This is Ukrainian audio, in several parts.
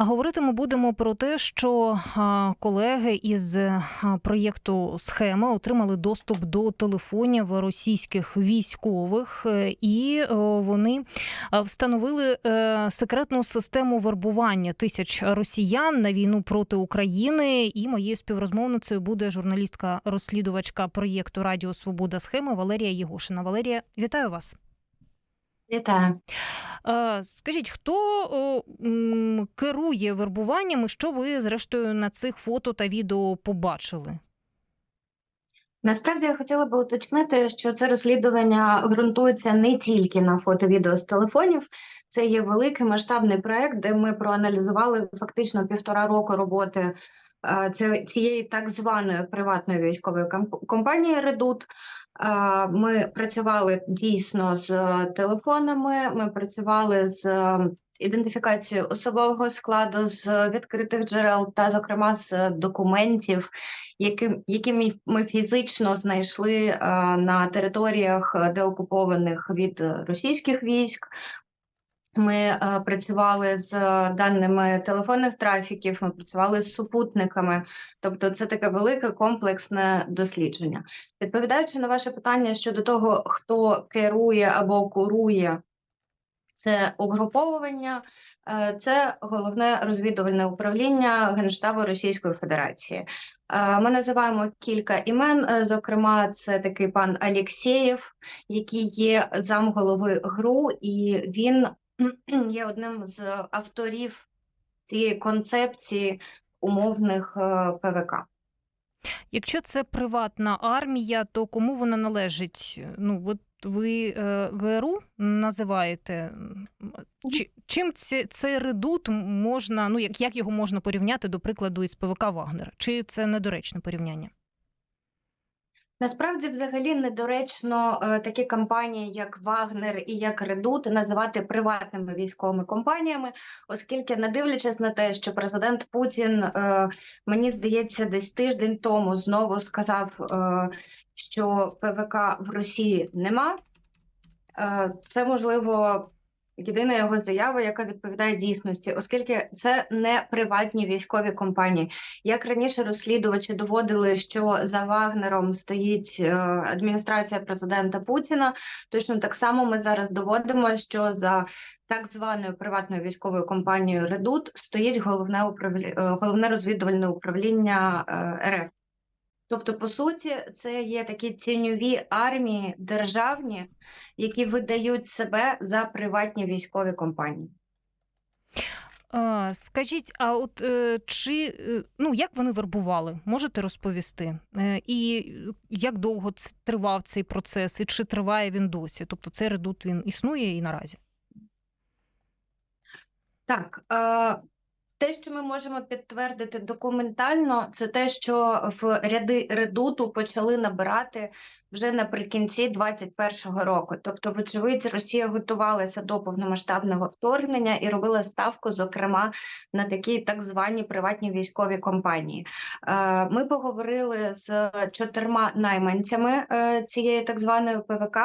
А говорити ми будемо про те, що колеги із проєкту схема отримали доступ до телефонів російських військових, е, і вони встановили е, секретну систему вербування тисяч росіян на війну проти України. І моєю співрозмовницею буде журналістка-розслідувачка проєкту Радіо Свобода схеми Валерія Єгошина. Валерія, вітаю вас. Вітаю. Скажіть, хто керує вербуванням і що ви зрештою на цих фото та відео побачили? Насправді я хотіла би уточнити, що це розслідування ґрунтується не тільки на фото-відео з телефонів. Це є великий масштабний проект, де ми проаналізували фактично півтора року роботи е, цієї так званої приватної військової комп- компанії Редут. Е, Ми працювали дійсно з телефонами. Ми працювали з ідентифікацією особового складу з відкритих джерел, та, зокрема, з документів, які, які ми, фізично знайшли е, на територіях е, деокупованих від е, російських військ. Ми е, працювали з даними телефонних трафіків, ми працювали з супутниками, тобто це таке велике комплексне дослідження. Відповідаючи на ваше питання щодо того, хто керує або курує це угруповування, е, це головне розвідувальне управління Генштабу Російської Федерації. Е, Ми називаємо кілька імен. е, Зокрема, це такий пан Алєксєєв, який є замголови ГРУ, і він є одним з авторів цієї концепції умовних ПВК. Якщо це приватна армія, то кому вона належить? Ну, от ви е, ГРУ називаєте. Чи, чим це, цей редут можна, ну як, як його можна порівняти, до прикладу, із ПВК Вагнера? Чи це недоречне порівняння? Насправді, взагалі, недоречно е, такі компанії, як Вагнер і як Редут, називати приватними військовими компаніями, оскільки, не дивлячись на те, що президент Путін, е, мені здається, десь тиждень тому знову сказав, е, що ПВК в Росії нема. Це можливо. Єдина його заява, яка відповідає дійсності, оскільки це не приватні військові компанії. Як раніше розслідувачі доводили, що за Вагнером стоїть е, адміністрація президента Путіна, точно так само ми зараз доводимо, що за так званою приватною військовою компанією Редут стоїть головне управлі... е, головне розвідувальне управління е, РФ. Тобто, по суті, це є такі тіньові армії державні, які видають себе за приватні військові компанії. А, скажіть, а от е, чи е, ну як вони вербували? Можете розповісти? Е, і як довго тривав цей процес, і чи триває він досі? Тобто цей редут він існує і наразі? Так, е, те, що ми можемо підтвердити документально, це те, що в ряди редуту почали набирати вже наприкінці 2021 року. Тобто, вочевидь, Росія готувалася до повномасштабного вторгнення і робила ставку, зокрема, на такі так звані приватні військові компанії. Е, Ми поговорили з чотирма найманцями е, цієї так званої ПВК.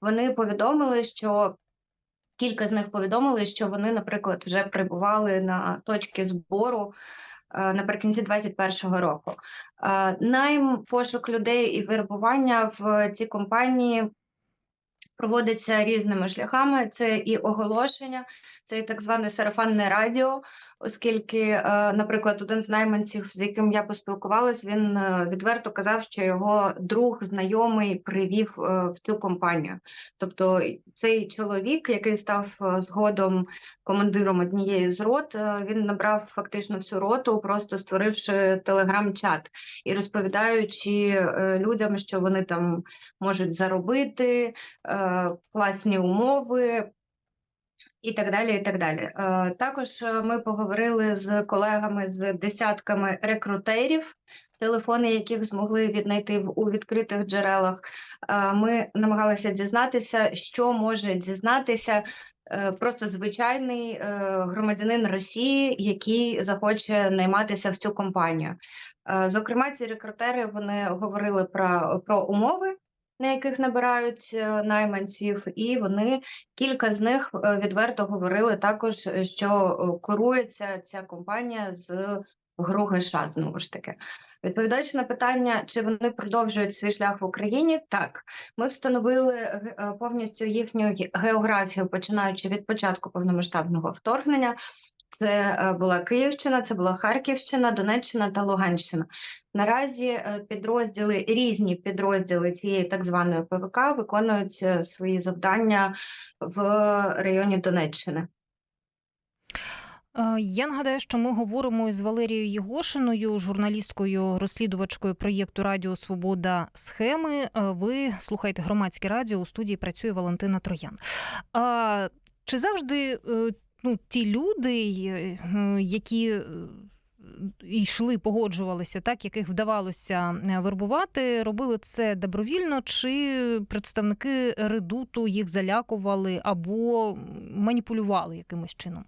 Вони повідомили, що Кілька з них повідомили, що вони, наприклад, вже прибували на точки збору наприкінці наприкінці 2021 року. Е, Найм, пошук людей і вербування в цій компанії проводиться різними шляхами. Це і оголошення, це і так зване сарафанне радіо, оскільки, е, наприклад, один з найманців, з яким я поспілкувалась, він е, відверто казав, що його друг знайомий привів е, в цю компанію. Тобто цей чоловік, який став згодом командиром однієї з рот, він набрав фактично всю роту, просто створивши телеграм-чат і розповідаючи людям, що вони там можуть заробити, класні умови. І так далі, і так далі. Е, Також е, ми поговорили з колегами з десятками рекрутерів, телефони яких змогли віднайти у відкритих джерелах. Е, Ми намагалися дізнатися, що може дізнатися просто звичайний громадянин Росії, який захоче найматися в цю компанію. Зокрема, ці рекрутери вони говорили про, про умови на яких набирають е, найманців, і вони кілька з них е, відверто говорили також, е, що керується ця компанія з ГРУ-ГШ, знову ж таки. Відповідаючи на питання, чи вони продовжують свій шлях в Україні, так ми встановили повністю їхню ге- географію, починаючи від початку повномасштабного вторгнення. Це е, була Київщина, це була Харківщина, Донеччина та Луганщина. Наразі е, підрозділи різні підрозділи цієї так званої ПВК виконують е, свої завдання в районі Донеччини. Я нагадаю, що ми говоримо із Валерією Єгошиною, журналісткою, розслідувачкою проєкту Радіо Свобода Схеми. Ви слухаєте громадське радіо у студії працює Валентина Троян. Чи завжди ну, ті люди, е, які е, йшли, погоджувалися, так, яких вдавалося е, вербувати, робили це добровільно, чи представники редуту їх залякували або маніпулювали якимось чином?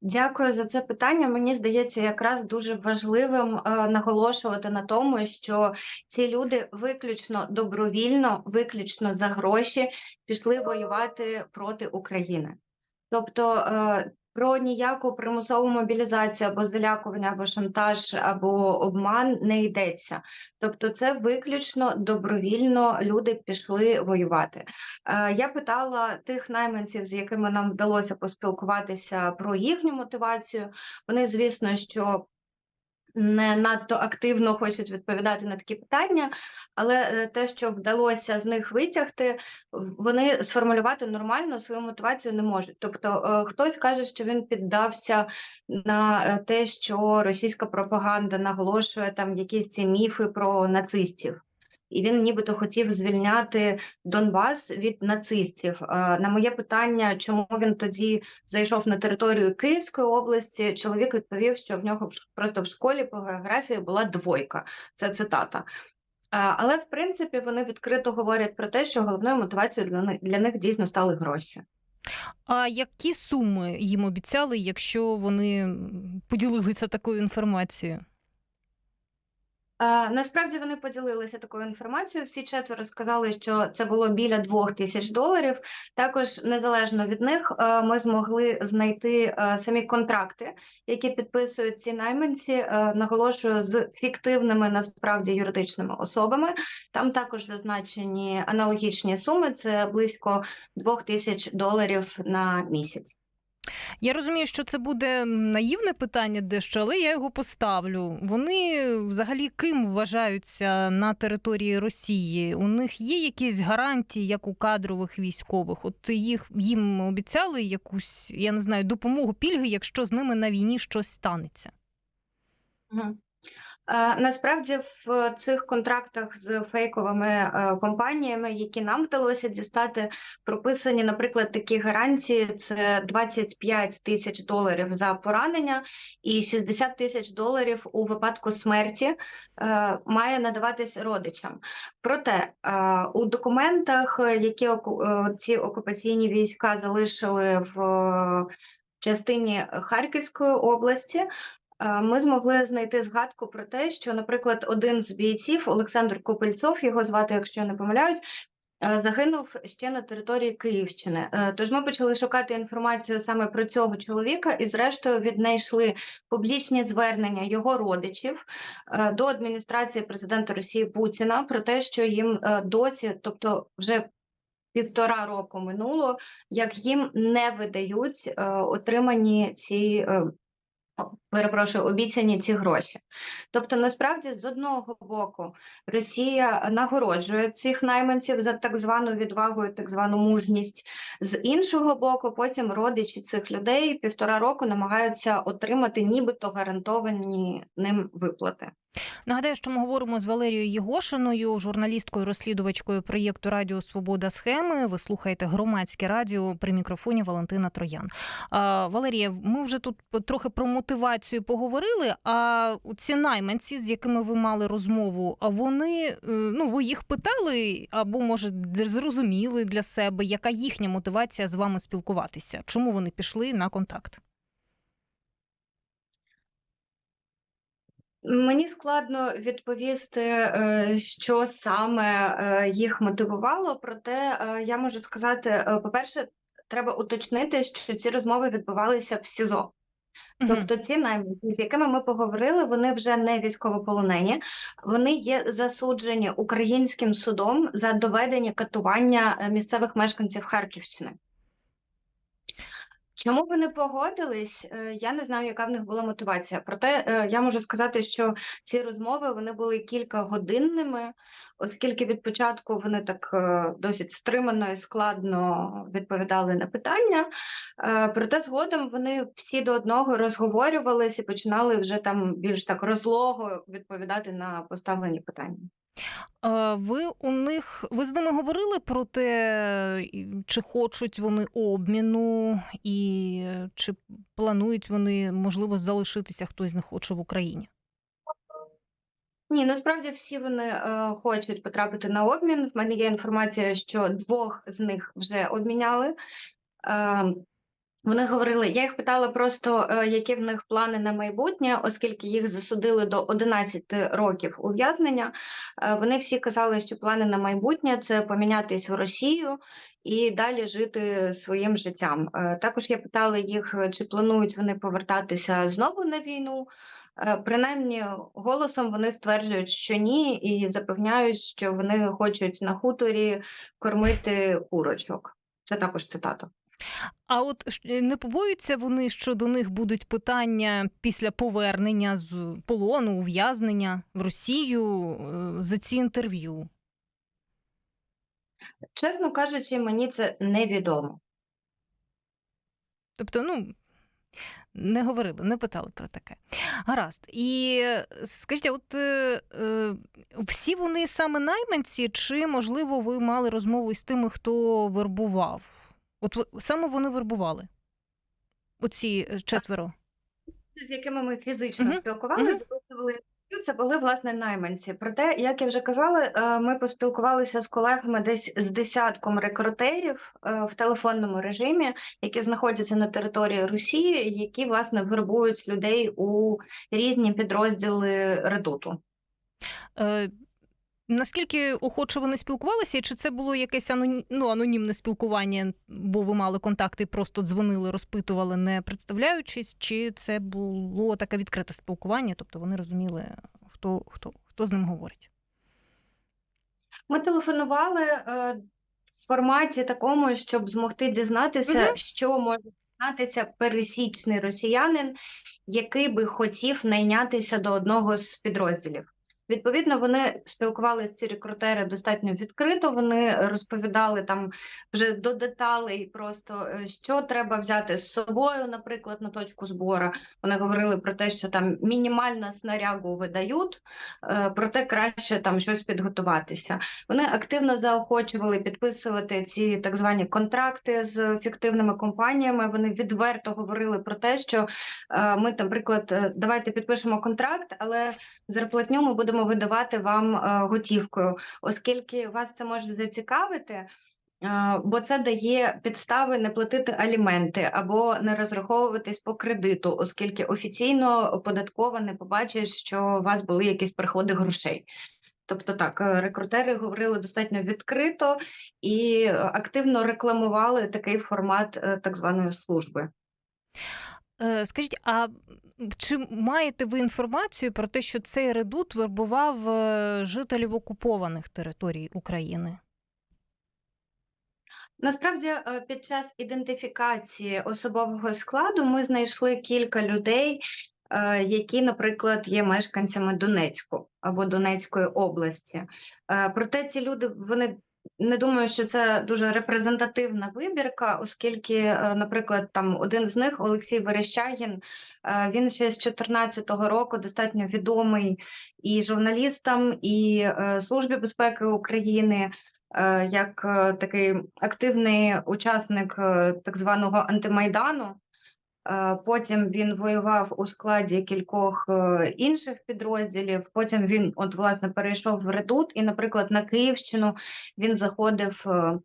Дякую за це питання. Мені здається, якраз дуже важливим наголошувати на тому, що ці люди виключно добровільно, виключно за гроші пішли воювати проти України. Тобто е, про ніяку примусову мобілізацію або залякування, або шантаж, або обман не йдеться. Тобто, це виключно добровільно люди пішли воювати. Е, Я питала тих найманців, з якими нам вдалося поспілкуватися про їхню мотивацію. Вони, звісно, що не надто активно хочуть відповідати на такі питання, але е, те, що вдалося з них витягти, вони сформулювати нормально свою мотивацію не можуть. Тобто, е, хтось каже, що він піддався на е, те, що російська пропаганда наголошує там якісь ці міфи про нацистів. І він нібито хотів звільняти Донбас від нацистів. Е, На моє питання, чому він тоді зайшов на територію Київської області, чоловік відповів, що в нього просто в школі по географії була двойка. Це цитата. Е, Але в принципі вони відкрито говорять про те, що головною мотивацією для них, для них дійсно стали гроші. А які суми їм обіцяли, якщо вони поділилися такою інформацією? Е, Насправді вони поділилися такою інформацією. Всі четверо сказали, що це було біля двох тисяч доларів. Також незалежно від них, е, ми змогли знайти е, самі контракти, які підписують ці найманці. Наголошую з фіктивними насправді юридичними особами. Там також зазначені аналогічні суми. Це близько двох тисяч доларів на місяць. Я розумію, що це буде наївне питання дещо, але я його поставлю. Вони взагалі ким вважаються на території Росії? У них є якісь гарантії, як у кадрових військових? От їх їм обіцяли якусь, я не знаю, допомогу пільги, якщо з ними на війні щось станеться. Мгм. Е, Насправді в цих контрактах з фейковими е, компаніями, які нам вдалося дістати, прописані, наприклад, такі гарантії: це 25 тисяч доларів за поранення і 60 тисяч доларів у випадку смерті е, має надаватись родичам. Проте е, у документах, е, які е, ці окупаційні війська залишили в е, частині Харківської області. Е, Ми змогли знайти згадку про те, що, наприклад, один з бійців, Олександр Копельцов, його звати, якщо я не помиляюсь, е, загинув ще на території Київщини. Е, Тож ми почали шукати інформацію саме про цього чоловіка, і, зрештою, віднайшли публічні звернення його родичів до адміністрації президента Росії Путіна про те, що їм досі, тобто вже півтора року минуло, як їм не видають отримані ці. Перепрошую, обіцяні ці гроші. Тобто, насправді, з одного боку, Росія нагороджує цих найманців за так звану відвагу і так звану мужність. З іншого боку, потім родичі цих людей півтора року намагаються отримати нібито гарантовані ним виплати. Нагадаю, що ми говоримо з Валерією Єгошиною, журналісткою, розслідувачкою проєкту Радіо Свобода Схеми. Ви слухаєте громадське радіо при мікрофоні Валентина Троян. Валерія, ми вже тут трохи про мотивацію поговорили. А ці найманці, з якими ви мали розмову, вони е, ну ви їх питали або може зрозуміли для себе, яка їхня мотивація з вами спілкуватися? Чому вони пішли на контакт? Мені складно відповісти, е, що саме е, їх мотивувало, проте е, я можу сказати: по-перше, треба уточнити, що ці розмови відбувалися в СІЗО. Тобто ці найманці, з якими ми поговорили, вони вже не військовополонені, вони є засуджені українським судом за доведення катування місцевих мешканців Харківщини. Чому вони погодились? Е, Я не знаю, яка в них була мотивація. Проте е, я можу сказати, що ці розмови вони були кількагодинними, оскільки від початку вони так е, досить стримано і складно відповідали на питання. Проте згодом вони всі до одного розговорювалися і починали вже там більш так розлого відповідати на поставлені питання. Ви у них ви з ними говорили про те, чи хочуть вони обміну, і е, чи планують вони можливо залишитися, хтось з них хоче в Україні? Ні, насправді всі вони е, хочуть потрапити на обмін. В мене є інформація, що двох з них вже обміняли. Е, вони говорили, я їх питала просто, е, які в них плани на майбутнє, оскільки їх засудили до 11 років ув'язнення. Е, вони всі казали, що плани на майбутнє це помінятись в Росію і далі жити своїм життям. Е, також я питала їх, чи планують вони повертатися знову на війну. Принаймні, голосом вони стверджують, що ні, і запевняють, що вони хочуть на хуторі кормити курочок. Це також цитата. А от не побоюються вони, що до них будуть питання після повернення з полону, ув'язнення в Росію е, за ці інтерв'ю? Чесно кажучи, мені це невідомо. Тобто, ну. Не говорили, не питали про таке. Гаразд. І е, скажіть, от е, е, всі вони саме найманці, чи можливо ви мали розмову із тими, хто вербував? От саме вони вербували? Оці е, четверо. З якими ми фізично Мгм, спілкувалися, мгм. записували інтерв'ю, це були власне найманці. Проте, як я вже казала, е, ми поспілкувалися з колегами десь з десятком рекрутерів е, в телефонному режимі, які знаходяться на території Росії, які власне вербують людей у різні підрозділи редуту. Наскільки охоче вони спілкувалися, і чи це було якесь аноні... ну, анонімне спілкування, бо ви мали контакти просто дзвонили, розпитували, не представляючись, чи це було таке відкрите спілкування, тобто вони розуміли, хто, хто, хто з ним говорить? Ми телефонували е, в форматі такому, щоб змогти дізнатися, Мгм. що може дізнатися пересічний росіянин, який би хотів найнятися до одного з підрозділів. Відповідно, вони спілкувалися ці рекрутери достатньо відкрито. Вони розповідали там вже до деталей, просто е, що треба взяти з собою, наприклад, на точку збору. Вони говорили про те, що там мінімальну снарягу видають, е, проте краще там щось підготуватися. Вони активно заохочували підписувати ці так звані контракти з фіктивними компаніями. Вони відверто говорили про те, що е, ми, наприклад, давайте підпишемо контракт, але зарплатню ми будемо видавати вам е, готівкою, оскільки вас це може зацікавити. е, Бо це дає підстави не платити аліменти або не розраховуватись по кредиту, оскільки офіційно податкова не побачить, що у вас були якісь приходи грошей. Тобто так, е, рекрутери говорили достатньо відкрито і активно рекламували такий формат так званої служби. Е, Скажіть, а чи маєте ви інформацію про те, що цей редут вербував е, жителів окупованих територій України? Насправді, е, під час ідентифікації особового складу ми знайшли кілька людей, які, наприклад, є мешканцями Донецьку або Донецької області. Проте ці люди вони. Не думаю, що це дуже репрезентативна вибірка, оскільки, е, наприклад, там один з них, Олексій Верещагін, е, він ще з 2014 року достатньо відомий і журналістам, і е, Службі безпеки України, як такий активний учасник так званого антимайдану. Е, Потім він воював у складі кількох е, інших підрозділів. Потім він, от власне, перейшов в редут, і, наприклад, на Київщину він заходив е,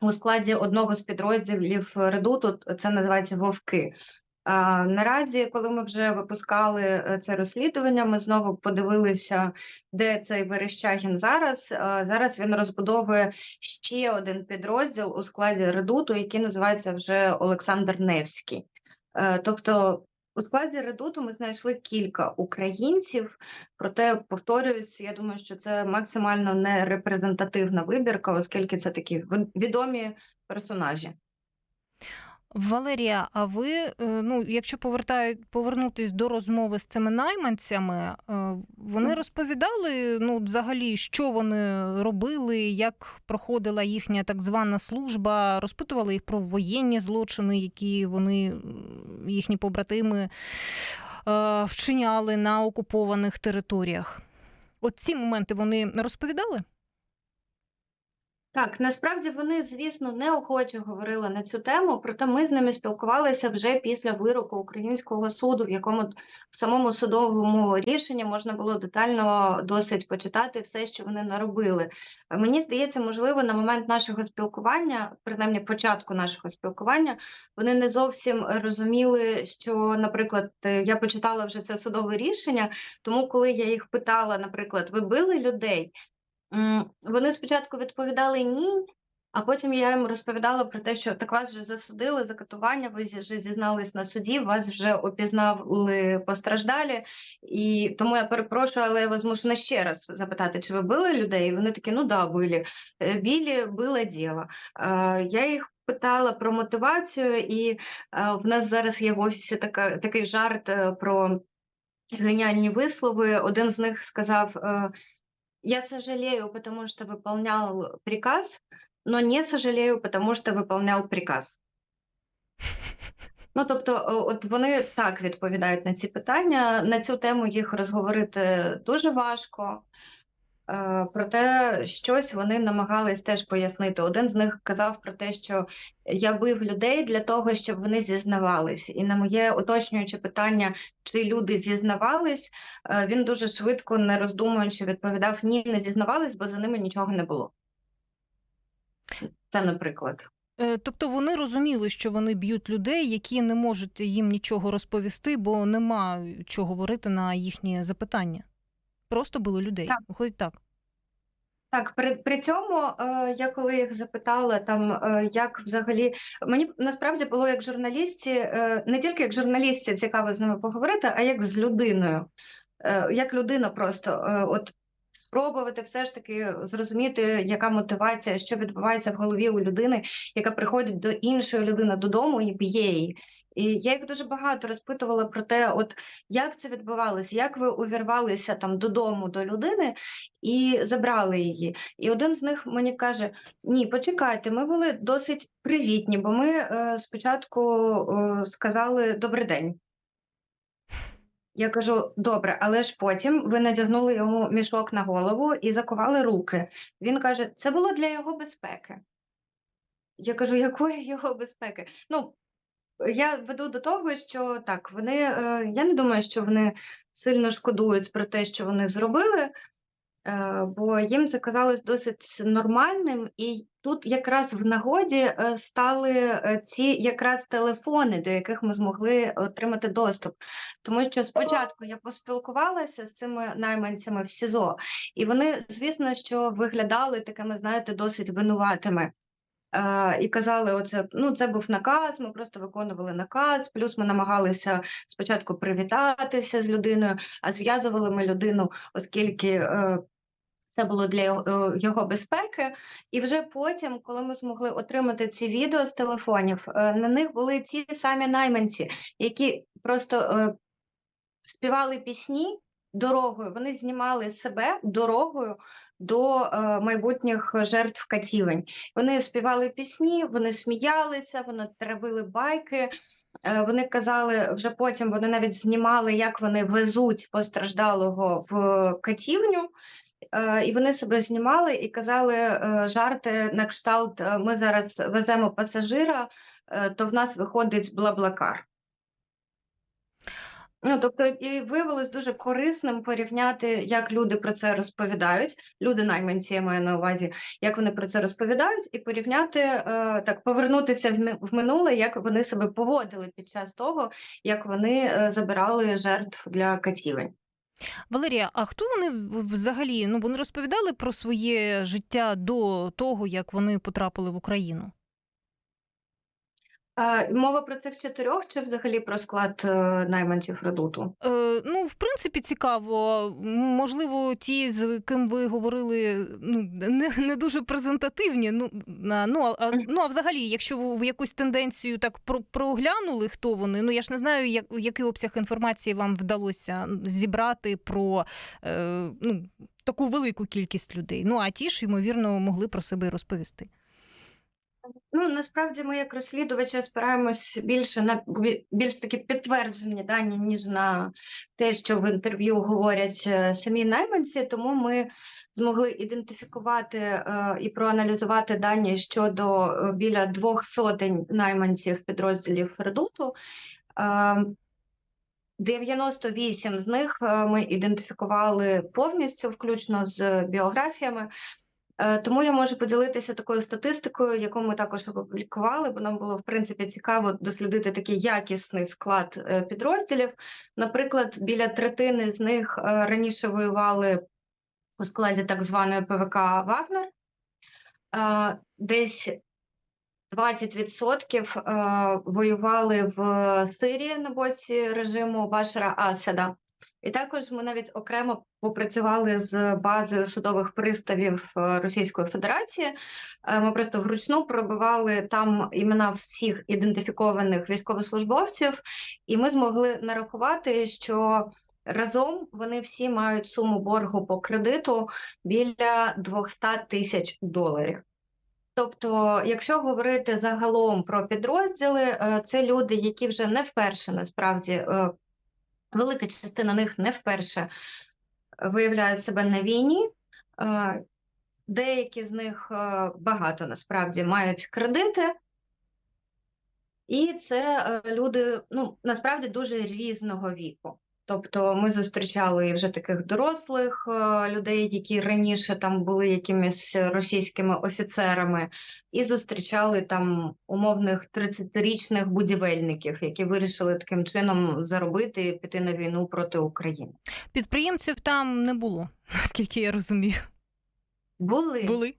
у складі одного з підрозділів редуту. Це називається Вовки. А, наразі, коли ми вже випускали це розслідування, ми знову подивилися, де цей Верещагін зараз. Зараз він розбудовує ще один підрозділ у складі редуту, який називається вже Олександр Невський. Е, тобто у складі редуту ми знайшли кілька українців, проте повторююсь, я думаю, що це максимально не репрезентативна вибірка, оскільки це такі відомі персонажі. Валерія, а ви, е, ну, якщо повертаю, повернутись до розмови з цими найманцями, е, вони розповідали, ну, взагалі, що вони робили, як проходила їхня так звана служба, розпитували їх про воєнні злочини, які вони, їхні побратими е, вчиняли на окупованих територіях. От ці моменти вони розповідали? Так, насправді вони, звісно, неохоче говорили на цю тему, проте ми з ними спілкувалися вже після вироку українського суду, в якому в самому судовому рішенні можна було детально досить почитати все, що вони наробили. Мені здається, можливо, на момент нашого спілкування, принаймні початку нашого спілкування, вони не зовсім розуміли, що, наприклад, е, я почитала вже це судове рішення, тому коли я їх питала, наприклад, ви били людей? Вони спочатку відповідали ні, а потім я їм розповідала про те, що так вас вже засудили за катування, ви вже зізнались на суді, вас вже опізнали постраждалі, і тому я перепрошую, але я вас змушена ще раз запитати, чи ви били людей? І вони такі, ну да, били. Е, Били, було діло. Е, Я їх питала про мотивацію, і е, в нас зараз є в офісі така, такий жарт про геніальні вислови. Один з них сказав. Е, я сожалею, потому что выполнял приказ, но не сожалею, потому что выполнял приказ. Ну, тобто, от вони так відповідають на ці питання. На цю тему їх розговорити дуже важко. Е, Проте щось вони намагались теж пояснити. Один з них казав про те, що я бив людей для того, щоб вони зізнавались. І на моє уточнююче питання, чи люди зізнавались, е, він дуже швидко, не роздумуючи, відповідав: ні, не зізнавались, бо за ними нічого не було. Це, наприклад. Е, Тобто вони розуміли, що вони б'ють людей, які не можуть їм нічого розповісти, бо нема чого говорити на їхні запитання. Просто було людей. Так. Виходить так. Так, при, при цьому е, я коли їх запитала, там е, як взагалі мені насправді було як журналісті, е, не тільки як журналісті цікаво з ними поговорити, а як з людиною. Е, як людина просто е, от спробувати все ж таки зрозуміти, яка мотивація, що відбувається в голові у людини, яка приходить до іншої людини додому і б'є її. І я їх дуже багато розпитувала про те, от як це відбувалося, як ви увірвалися там додому до людини і забрали її. І один з них мені каже: Ні, почекайте, ми були досить привітні, бо ми е, спочатку е, сказали добрий день. Я кажу: добре, але ж потім ви надягнули йому мішок на голову і закували руки. Він каже: це було для його безпеки. Я кажу, якої його безпеки? Ну, я веду до того, що так, вони, е, я не думаю, що вони сильно шкодують про те, що вони зробили, бо їм це казалось досить нормальним, і тут якраз в нагоді е, стали е, ці якраз телефони, до яких ми змогли отримати доступ. Тому що спочатку я поспілкувалася з цими найманцями в СІЗО, і вони, звісно, що виглядали такими, знаєте, досить винуватими. Е, і казали, оце ну це був наказ. Ми просто виконували наказ. Плюс ми намагалися спочатку привітатися з людиною, а зв'язували ми людину, оскільки е, це було для його, е, його безпеки. І вже потім, коли ми змогли отримати ці відео з телефонів, на них були ті самі найманці, які просто співали пісні дорогою. Вони знімали себе дорогою до е, майбутніх жертв катівень. Вони співали пісні, вони сміялися, вони травили байки. Е, Вони казали вже потім, вони навіть знімали, як вони везуть постраждалого в катівню. Е, І вони себе знімали і казали е, жарти на кшталт: е, ми зараз веземо пасажира, то в нас виходить блаблакар. Ну, тобто, і виявилось дуже корисним порівняти, як люди про це розповідають. Люди найманці, я маю на увазі, як вони про це розповідають, і порівняти е, так, повернутися в минуле, як вони себе поводили під час того, як вони е, забирали жертв для катівень. Валерія, а хто вони взагалі? Ну вони розповідали про своє життя до того, як вони потрапили в Україну? Мова про цих чотирьох чи взагалі про склад е, найманців редуту? Е, ну, в принципі, цікаво. Можливо, ті, з ким ви говорили, ну не, не дуже презентативні. Ну, ну, а, ну а взагалі, якщо ви в якусь тенденцію так проглянули, хто вони, ну я ж не знаю, як, який обсяг інформації вам вдалося зібрати про е, ну, таку велику кількість людей. Ну а ті ж, ймовірно, могли про себе розповісти. Ну, насправді ми як розслідувачі спираємось більше на більш такі підтверджені дані, ніж на те, що в інтерв'ю говорять е, самі найманці. Тому ми змогли ідентифікувати е, і проаналізувати дані щодо е, біля двох сотень найманців підрозділів Редуту. Е, 98 з них е, ми ідентифікували повністю, включно з біографіями. Е, Тому я можу поділитися такою статистикою, яку ми також опублікували, бо нам було в принципі цікаво дослідити такий якісний склад е, підрозділів. Наприклад, біля третини з них е, раніше воювали у складі так званої ПВК Вагнер. Десь 20% е, воювали в Сирії на боці режиму Башара Асада. І також ми навіть окремо попрацювали з базою судових приставів е, Російської Федерації. Е, Ми просто вручну пробивали там імена всіх ідентифікованих військовослужбовців, і ми змогли нарахувати, що разом вони всі мають суму боргу по кредиту біля 200 тисяч доларів. Тобто, якщо говорити загалом про підрозділи, е, це люди, які вже не вперше насправді велика частина них не вперше виявляє себе на війні. Е, Деякі з них е, багато насправді мають кредити, і це е, люди ну, насправді дуже різного віку. Тобто ми зустрічали вже таких дорослих е, людей, які раніше там були якимись російськими офіцерами, і зустрічали там умовних 30-річних будівельників, які вирішили таким чином заробити і піти на війну проти України. Підприємців там не було, наскільки я розумію. Були Були.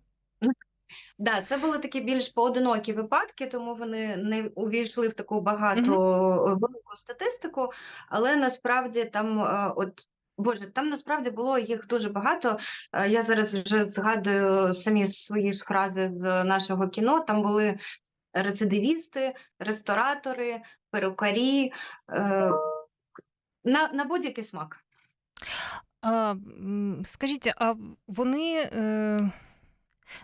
Да, це були такі більш поодинокі випадки, тому вони не увійшли в таку багато велику статистику, але насправді там, е, от Боже, там насправді було їх дуже багато. Е, Я зараз вже згадую самі свої ж фрази з нашого кіно. Там були рецидивісти, ресторатори, перукарі, е, на, на будь-який смак. А, скажіть, а вони.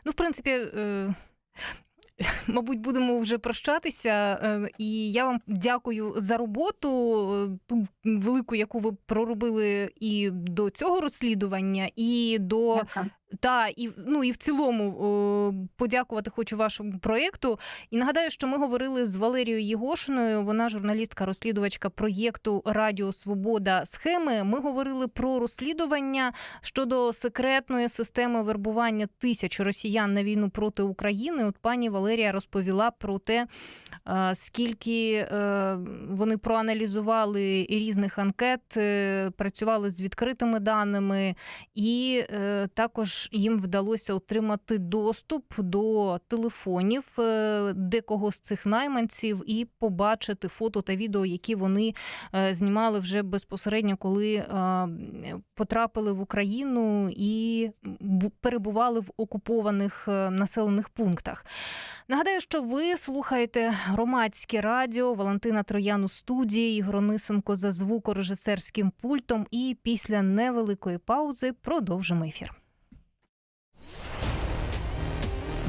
Ну, в принципі, е... мабуть, будемо вже прощатися. Е... І я вам дякую за роботу, е, ту велику, яку ви проробили і до цього розслідування, і до. Та і ну і в цілому о, подякувати хочу вашому проєкту. І нагадаю, що ми говорили з Валерією Єгошиною. Вона журналістка, розслідувачка проєкту Радіо Свобода схеми. Ми говорили про розслідування щодо секретної системи вербування тисяч росіян на війну проти України. От пані Валерія розповіла про те, е, скільки е, вони проаналізували різних анкет, е, працювали з відкритими даними, і е, також їм вдалося отримати доступ до телефонів е, декого з цих найманців і побачити фото та відео, які вони е, знімали вже безпосередньо, коли е, потрапили в Україну і перебували в окупованих населених пунктах. Нагадаю, що ви слухаєте громадське радіо Валентина Троян у студії Ігор Онисенко за звукорежисерським пультом. І після невеликої паузи продовжимо ефір.